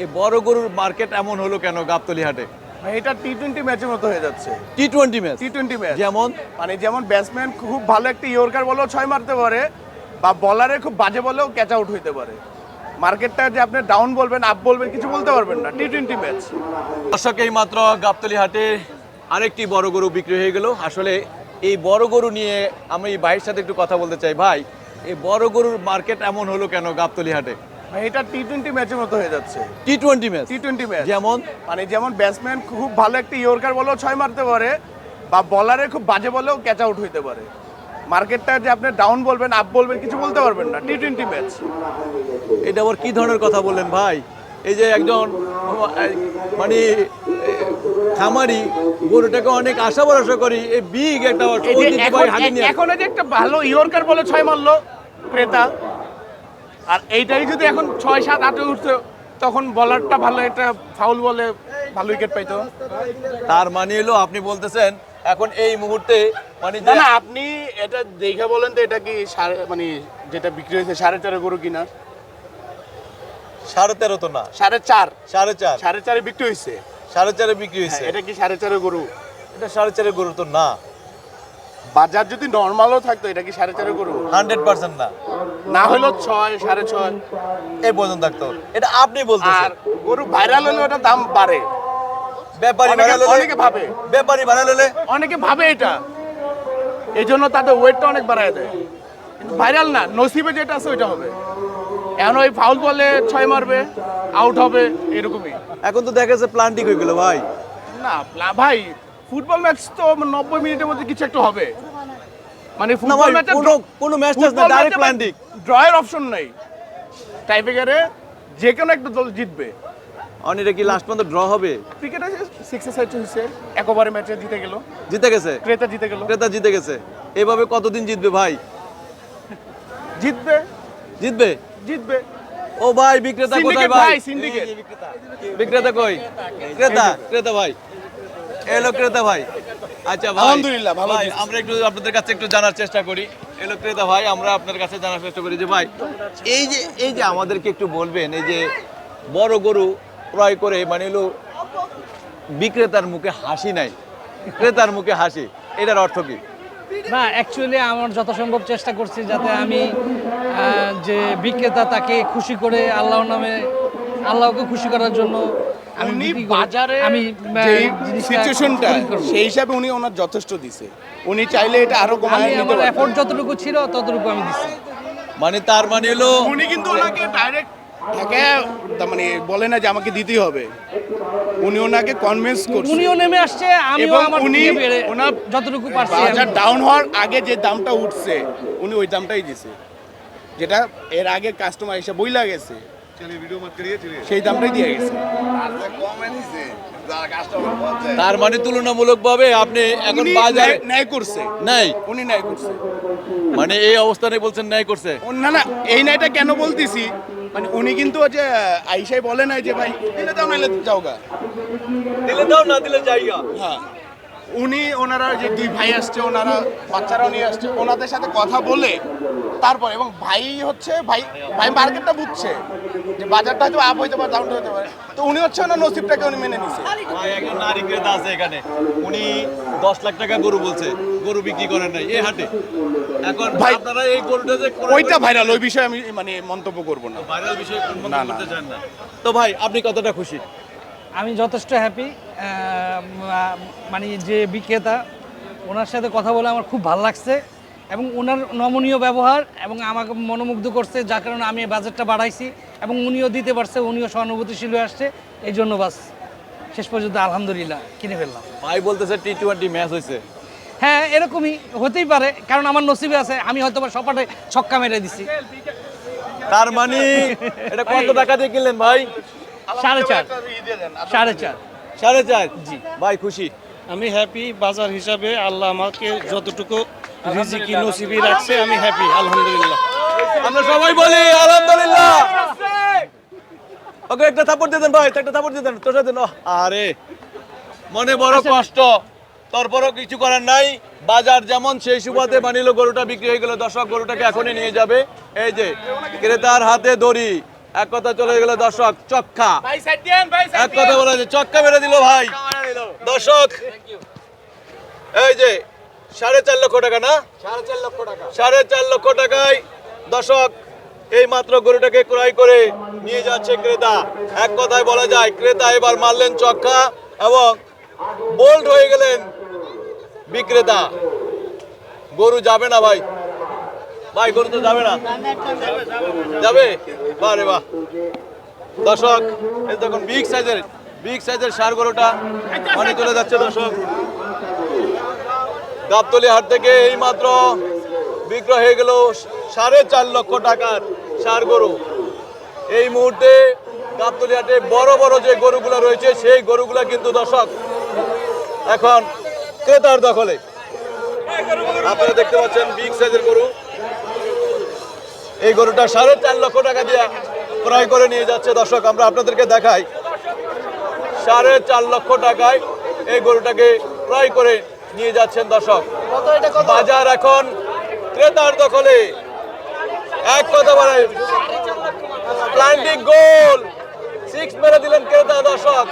এই বড় গরুর মার্কেট এমন হলো কেন গাবতলি হাটে? এটা টি টোয়েন্টি ম্যাচের মতো হয়ে যাচ্ছে। T twenty match T twenty match যেমন? মানে যেমন ব্যাটসম্যান খুব ভালো একটা ইয়র্কার বলেও ছয় মারতে পারে বা বলারে খুব বাজে বলেও ক্যাচ আউট হইতে পারে। মার্কেটটা যে আপনি ডাউন বলবেন আপ বলবেন কিছু বলতে পারবেন না। টি টোয়েন্টি ম্যাচ দর্শক এই মাত্র গাবতলি হাটে আরেকটি বড় গরু বিক্রি হয়ে গেল। আসলে এই বড় গরু নিয়ে আমি এই ভাইয়ের সাথে একটু কথা বলতে চাই। ভাই এই বড় গরুর মার্কেট এমন হলো কেন গাবতলি হাটে? এটা টি টোয়েন্টি ম্যাচের মতো হয়ে যাচ্ছে। T twenty match T twenty match যেমন? মানে যেমন ব্যাটসম্যান খুব ভালো একটা ইয়র্কার বলেও ছয় মারতে পারে বা বলারে খুব বাজে বলেও ক্যাচ আউট হইতে পারে। মার্কেটটা যে আপনি ডাউন বলবেন আপ বলবেন কিছু বলতে পারবেন না। টি টোয়েন্টি ম্যাচ এটা আবার কি ধরনের কথা বললেন ভাই? এই যে একজন মানে খামারি গরুটাকে অনেক আশা ভরসা করি এই বিগ একটা এখন যে একটা ভালো ইয়র্কার বলে ছয় মারলো ক্রেতা। আর এইটাই যদি এখন ছয় সাত আটে উঠতো তখন বলারটা ভালো একটা ফাউল বলে ভালো উইকেট পাইতো। তার মানে হলো আপনি বলতেছেন এখন এই মুহূর্তে মানে না না আপনি এটা দেখে বলেন তো এটা কি মানে যেটা বিক্রি হয়েছে সাড়ে চারে গরু কিনা? সাড়ে তেরো তো না। সাড়ে চার। সাড়ে চার। সাড়ে চারে বিক্রি হয়েছে। সাড়ে চারে বিক্রি হয়েছে। হ্যাঁ, এটা কি সাড়ে চারে গরু? এটা সাড়ে চারে গরু তো না। বাজার যদি নর্মালও থাকতো এটা কি সাড়ে চারে গরু? হান্ড্রেড পার্সেন্ট না। না হলো ছয় সাড়ে ছয়। এই পর্যন্ত থাকতো। এটা আপনি বলতেছেন। আর গরু ভাইরাল হলে ওটা দাম বাড়ে। ব্যাপারী অনেকে- ভাবে। ব্যাপারী ভাড়া ললে অনেকে ভাবে এটা। এই জন্য তাদের ওয়েটটা অনেক বাড়ায় দেয়। কিন্তু ভাইরাল না নসিবে যেটা আছে ওইটা হবে। এখন ওই ফাউল বলে ছয় মারবে আউট হবে এরকমই। এখন তো দেখা যাচ্ছে প্লান্টিক হয়ে গেল ভাই। না ভাই ফুটবল ম্যাচ তো নব্বই মিনিটের মধ্যে কিছু একটা হবে। মানে ফুটবল ম্যাচে কোনো ম্যাচ না ডাইরেক্ট প্লান্টিক ড্রয়ের অপশন নেই। টাইব্রেকারে যে কোনো একটা দল জিতবে। অন এটা কি লাস্ট পর্যন্ত ড্র হবে? ক্রিকেটে সিক্সে সাইড হয়েছে। একবারে ম্যাচে জিতে গেল। জিতে গেছে? ক্রেতা জিতে গেল। ক্রেতা জিতে গেছে। এভাবে কতদিন জিতবে ভাই? জিতবে। জিতবে? জিতবে। ও ভাই বিক্রেতা কোথায় ভাই? বিক্রেতা। বিক্রেতা কই? ক্রেতা ক্রেতা ভাই। এলো ক্রেতা ভাই। আচ্ছা ভাই আলহামদুলিল্লাহ, ভালো ভাই আমরা একটু আপনাদের কাছে একটু জানার চেষ্টা করি। এলো ক্রেতা ভাই আমরা আপনার কাছে জানার চেষ্টা করি যে ভাই এই যে এই যে আমাদেরকে একটু বলবেন এই যে বড় গরু ক্রয় করে মানে হলো বিক্রেতার মুখে হাসি নাই। ক্রেতার মুখে হাসি এটার অর্থ কি? না অ্যাকচুয়ালি আমার যথাসম্ভব চেষ্টা করছি যাতে আমি যে বিক্রেতা তাকে খুশি করে আল্লাহর নামে আল্লাহকে খুশি করার জন্য উনি বাজারে আমি সিচুয়েশনটা সেই হিসাবে উনি ওনার যথেষ্ট দিছে। উনি চাইলে এটা আরও আমি কমায় নিতে পারতেন। এফোর্ট যতটুকু ছিল ততটুকু আমি দিচ্ছি মানে তার মানে হলো উনি কিন্তু ওনাকে ডাইরেক্ট ঢাকে তার মানে বলে না যে আমাকে দিতেই হবে। উনি ওনাকে কনভিন্স করছে। উনিও নেমে আসছে আমিও এবং আমার উনি ওনার যতটুকু পারছি বাজার ডাউন হওয়ার আগে যে দামটা উঠছে উনি ওই দামটাই দিছে। যেটা এর আগে কাস্টমার এসে বইলা গেছে। সেই দামটাই দিয়ে গেছে। তার মানে তুলনামূলক ভাবে আপনি এখন বাজারে ন্যায়- করছে। নাই উনি ন্যায় করছে। মানে এই অবস্থানে বলছেন ন্যায় করছে। না না এই ন্যায়টা কেন বলতেছি? মানে উনি কিন্তু হচ্ছে আইসাই বলে নাই যে ভাই দিলে দাও নাইলে যাও গা দিলে দাও না দিলে যাইগা। হ্যাঁ। উনি ওনারা যে দুই ভাই আসছে ওনারা বাচ্চারাও নিয়ে আসছে ওনাদের সাথে কথা বলে তারপর এবং ভাই হচ্ছে ভাই ভাই মার্কেটটা বুঝছে যে বাজারটা হয়তো আপ হইতে পারে ডাউন হতে পারে। তো উনি হচ্ছে ওনার নসিবটাকে উনি মেনে নিছে। ভাই, একজন নারী ক্রেতা আছে এখানে। উনি দশ লাখ টাকা গরু বলছে গরু বিক্রি করেন নাই এই হাটে। এখন ভাই, আপনারা এই গরুটা যে ওইটা ভাইরাল ওই বিষয়ে আমি মানে মন্তব্য করব না। ভাইরাল বিষয়ে না, না। তো ভাই আপনি কতটা খুশি? আমি যথেষ্ট হ্যাপি মানে যে বিক্রেতা ওনার সাথে কথা বলে আমার খুব ভালো লাগছে এবং ওনার নমনীয় ব্যবহার এবং আমাকে মনোমুগ্ধ করছে যার কারণে আমি বাজেটটা বাড়াইছি এবং উনিও দিতে পারছে উনিও সহানুভূতিশীল হয়ে আসছে। এই জন্য বাস শেষ পর্যন্ত আলহামদুলিল্লাহ কিনে ফেললাম। ভাই বলতেছে টি টোয়েন্টি ম্যাচ হয়েছে। হ্যাঁ এরকমই হতেই পারে কারণ আমার নসিবে আছে আমি হয়তো বা সপাটে ছক্কা মেরে দিছি। তার মানে এটা কত টাকা দিয়ে কিনলেন ভাই? সাড়ে চার। সাড়ে চার। সাড়ে চার? জি। ভাই খুশি? আমি হ্যাপি বাজার হিসাবে আল্লাহ আমাকে যতটুকু রিজিকি নসিবি রাখছে আমি হ্যাপি আলহামদুলিল্লাহ। আমরা সবাই বলি আলহামদুলিল্লাহ। ওকে একটা থাপড় দিয়ে দেন ভাই একটা থাপড় দিয়ে দেন তোর সাথে আরে মনে বড় কষ্ট। তারপরও কিছু করার নাই। বাজার যেমন সেই সুবাদে বানিল গরুটা বিক্রি হয়ে গেল দর্শক গরুটাকে এখনই নিয়ে যাবে। এই যে ক্রেতার হাতে দড়ি। এক কথা চলে গেল দর্শক চক্কা। ভাই সাইড দেন ভাই এক কথা বলা যে চক্কা মেরে দিল ভাই। দর্শক এই যে সাড়ে চার লক্ষ টাকা না? সাড়ে চার লক্ষ সাড়ে চার লক্ষ টাকায় দর্শক এই মাত্র গরুটাকে ক্রয় করে নিয়ে যাচ্ছে ক্রেতা। এক কথায় বলা যায় ক্রেতা এবার মারলেন চক্কা এবং বোল্ড হয়ে গেলেন বিক্রেতা। গরু যাবে না ভাই। ভাই, গরু তো যাবে না। যাবে? বারে বাহ। দর্শক দেখুন বিগ সাইজের বিগ সাইজের সার গরুটা মানে চলে যাচ্ছে দর্শক। গাবতলি হাট থেকে এই মাত্র বিক্রয় হয়ে গেল সাড়ে চার লক্ষ টাকার সার গরু। এই মুহূর্তে গাবতলি হাটে বড় বড় যে গরুগুলো রয়েছে, সেই গরুগুলো কিন্তু দর্শক, এখন ক্রেতার দখলে। আপনারা দেখতে পাচ্ছেন বিগ সাইজের গরু। এই গরুটা সাড়ে চার লক্ষ টাকা দিয়ে ক্রয় করে নিয়ে যাচ্ছে। দর্শক আমরা আপনাদেরকে দেখাই। সাড়ে চার লক্ষ টাকায় এই গরুটাকে ক্রয় করে নিয়ে যাচ্ছেন দর্শক। বাজার এখন ক্রেতার দখলে। এক কথা বলে প্লান্টিং গোল সিক্স মেরে দিলেন ক্রেতা দর্শক।